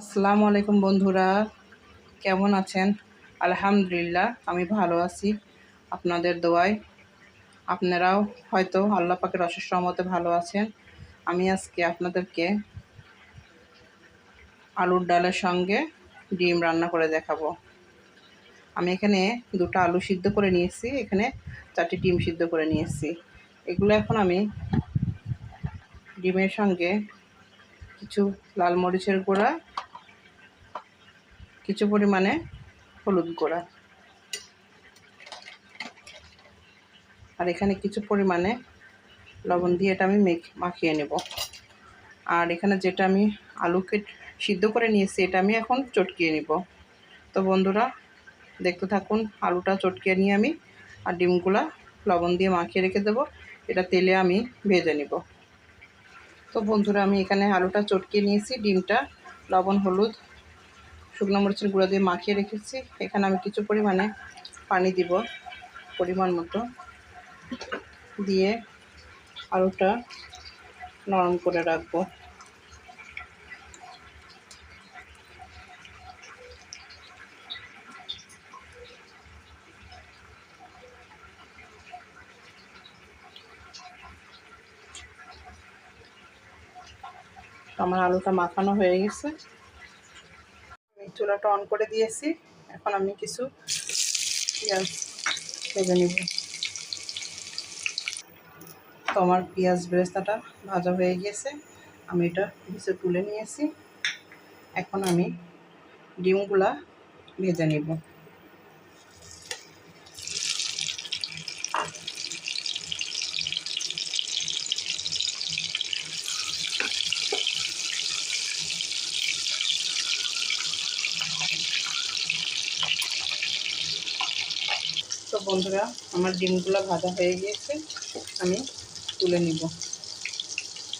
আসসালামু আলাইকুম বন্ধুরা, কেমন আছেন? আলহামদুলিল্লাহ, আমি ভালো আছি। আপনাদের দোয়ায় আপনারাও হয়তো আল্লাহ পাকের অশেষ রহমতে ভালো আছেন। আমি আজকে আপনাদেরকে আলুর ডালের সঙ্গে ডিম রান্না করে দেখাবো। আমি এখানে দুটো আলু সিদ্ধ করে নিয়েছি, এখানে চারটি ডিম সিদ্ধ করে নিয়েছি। এগুলো এখন আমি ডিমের সঙ্গে কিছু লাল মরিচের গুঁড়া কিছু পরিমাণে হলুদ গুঁড়া। আর এখানে কিছু পরিমাণে লবণ দিয়ে এটা আমি মেখ মাখিয়ে নেব। আর এখানে যেটা আমি আলুকে সিদ্ধ করে নিয়েছি, এটা আমি এখন চটকিয়ে নিব। তো বন্ধুরা, দেখতে থাকুন, আলুটা চটকিয়ে নিয়ে আমি আর ডিমগুলা লবণ দিয়ে মাখিয়ে রেখে দেবো। এটা তেলে আমি ভেজে নিব। তো বন্ধুরা, আমি এখানে আলুটা চটকিয়ে নিয়েছি, ডিমটা লবণ, হলুদ শুকনো মরিচের গুঁড়ো দিয়ে মাখিয়ে রেখেছি। এখানে আমি কিছু পরিমাণে পানি দিব, পরিমাণ মতো। দিয়ে আলুটা নরম করে রাখব। আমার আলুটা মাখানো হয়ে গেছে। চুলাটা অন করে দিয়েছি। এখন আমি কিছু পেঁয়াজ ভেজে নিব। তো আমার পেঁয়াজ বেরেস্তাটা ভাজা হয়ে গিয়েছে আমি এটা ভিজে তুলে নিয়েছি। এখন আমি ডিমগুলা ভেজে নেব। তো বন্ধুরা, আমার ডিমগুলো ভাজা হয়ে গিয়েছে, আমি তুলে নিব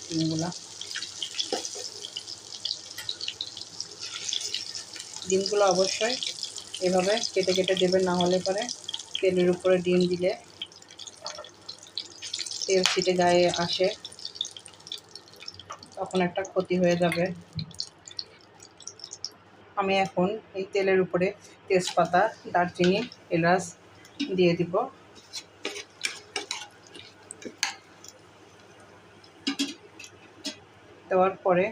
ডিমগুলা। ডিমগুলো অবশ্যই এভাবে কেটে কেটে দেবেন, না হলে পরে তেলের উপরে ডিম দিলে তেল ছিটে গায়ে আসে, তখন একটা ক্ষতি হয়ে যাবে। আমি এখন এই তেলের উপরে তেজপাতা, দারচিনি, এলাচ দিয়ে দিব। দেওয়ার পরে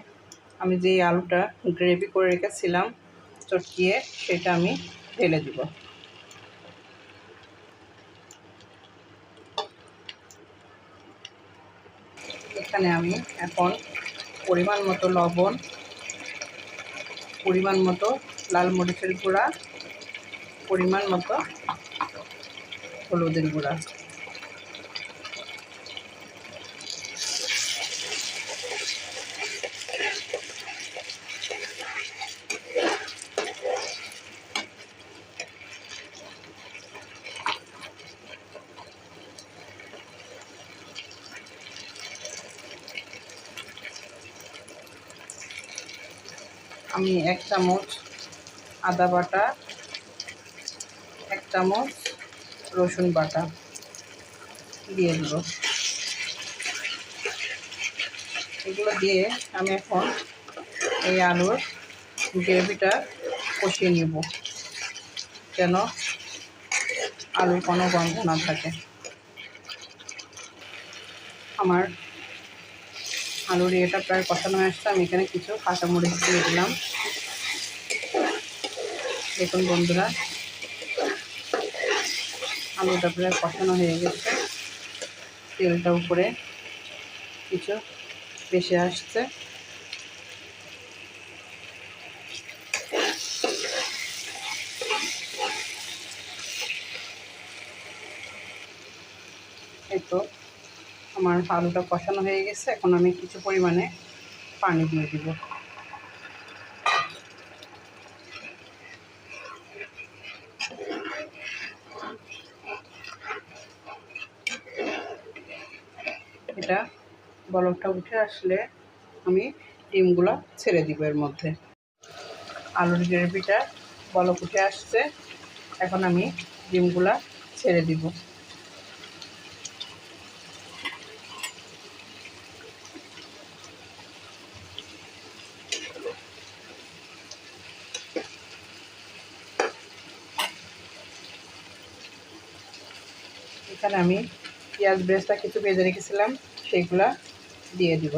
আমি যে আলুটা গ্রেভি করে রেখেছিলাম, চটকিয়ে সেটা আমি ঢেলে দিব। এখানে আমি এখন পরিমাণ মতো লবণ, পরিমাণ মতো লাল মরিচের গুঁড়া, পরিমাণ মতো হলুদের গুঁড়া। আমি এক চামচ আদা বাটা এক চামচ রসুন বাটা দিয়ে দেব। এগুলো দিয়ে আমি এখন এই আলুর গ্রেভিটা কষিয়ে নিব, যেন আলুর কোনো গন্ধ না থাকে। আমার আলুর এটা প্রায় কষানো আসছে, আমি এখানে কিছু কাঁচামরিচ দিয়ে দিলাম। দেখুন বন্ধুরা আলুটা প্রায় কষানো হয়ে গেছে। তেলটা উপরে কিছু বেশি আসছে। তো আমার আলুটা কষানো হয়ে গেছে। এখন আমি কিছু পরিমাণে পানি দিয়ে দিব। এটা বলকটা উঠে আসলে আমি ডিমগুলো ছেড়ে দিব এর মধ্যে। আলুর গ্রেভিটা বলক উঠে আসছে, এখন আমি ডিমগুলো ছেড়ে দিব। এখানে আমি পেঁয়াজ ব্রেসটা কিছু ভেজে রেখেছিলাম। সেইগুলা দিয়ে দিব।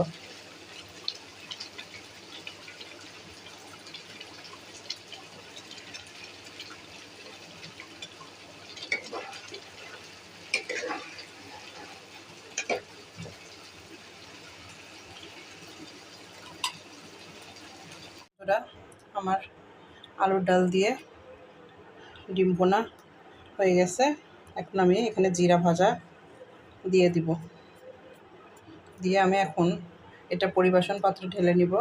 আমার আলুর ডাল দিয়ে ডিম বোনা হয়ে গেছে। এখন আমি এখানে জিরা ভাজা দিয়ে দিব। দিয়ে আমি এখন এটা পরিবেশন পাত্র ঢেলে নিব।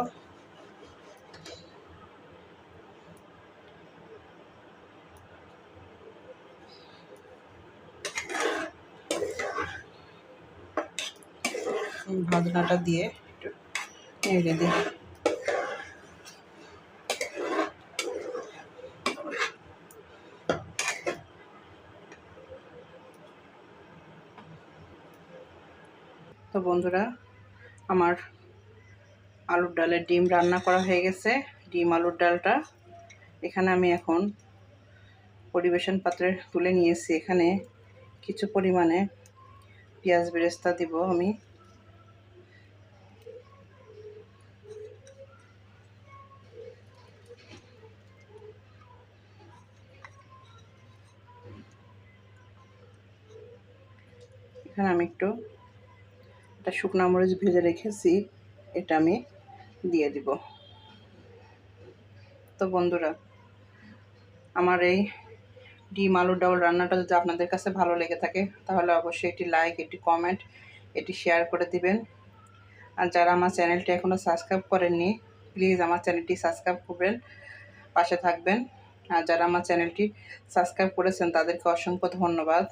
ভাজনাটা দিয়ে নেড়ে দিই। তো বন্ধুরা, আমার আলুর ডালের ডিম রান্না করা হয়ে গেছে, ডিম আলুর ডালটা। এখানে আমি এখন পরিবেশন পাত্রে তুলে নিয়েছি। এখানে কিছু পরিমাণে পেঁয়াজ বেরেস্তা দিব আমি। এখানে আমি একটু একটা শুকনো মরিচ ভেজে রেখেছি, এটা আমি দিয়ে দিব। তো বন্ধুরা, আমার এই ডিম আলুর ডাউল রান্নাটা যদি আপনাদের কাছে ভালো লেগে থাকে, তাহলে অবশ্যই একটি লাইক একটি কমেন্ট এটি শেয়ার করে দিবেন। আর যারা আমার চ্যানেলটি এখনও সাবস্ক্রাইব করেননি প্লিজ আমার চ্যানেলটি সাবস্ক্রাইব করবেন, পাশে থাকবেন। আর যারা আমার চ্যানেলটি সাবস্ক্রাইব করেছেন, তাদেরকে অসংখ্য ধন্যবাদ।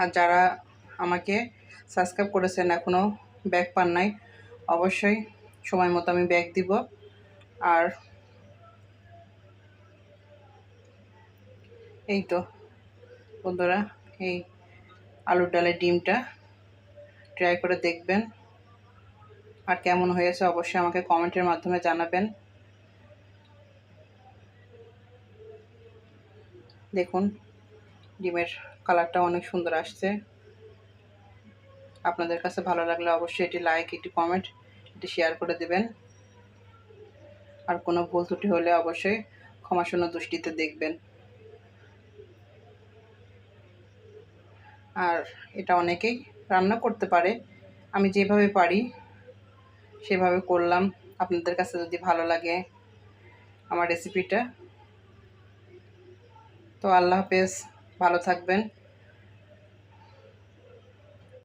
আর যারা আমাকে সাবস্ক্রাইব করেছেন এখনও ব্যাগ পান নাই, অবশ্যই সময় মতো আমি ব্যাগ দিব। আর এই তো বন্ধুরা, এই আলুর ডালের ডিমটা ট্রাই করে দেখবেন। আর কেমন হয়েছে অবশ্যই আমাকে কমেন্টের মাধ্যমে জানাবেন। দেখুন, ডিমের কালারটা অনেক সুন্দর আসছে। আপনাদের কাছে ভালো লাগলে অবশ্যই এটি লাইক এটি কমেন্ট এটি শেয়ার করে দেবেন। আর কোনো ভুল ত্রুটি হলে অবশ্যই ক্ষমাশূন্য দৃষ্টিতে দেখবেন। আর এটা অনেকেই রান্না করতে পারে। আমি যেভাবে পারি, সেভাবে করলাম। আপনাদের কাছে যদি ভালো লাগে আমার রেসিপিটা তো আল্লাহ হাফেজ, ভালো থাকবেন।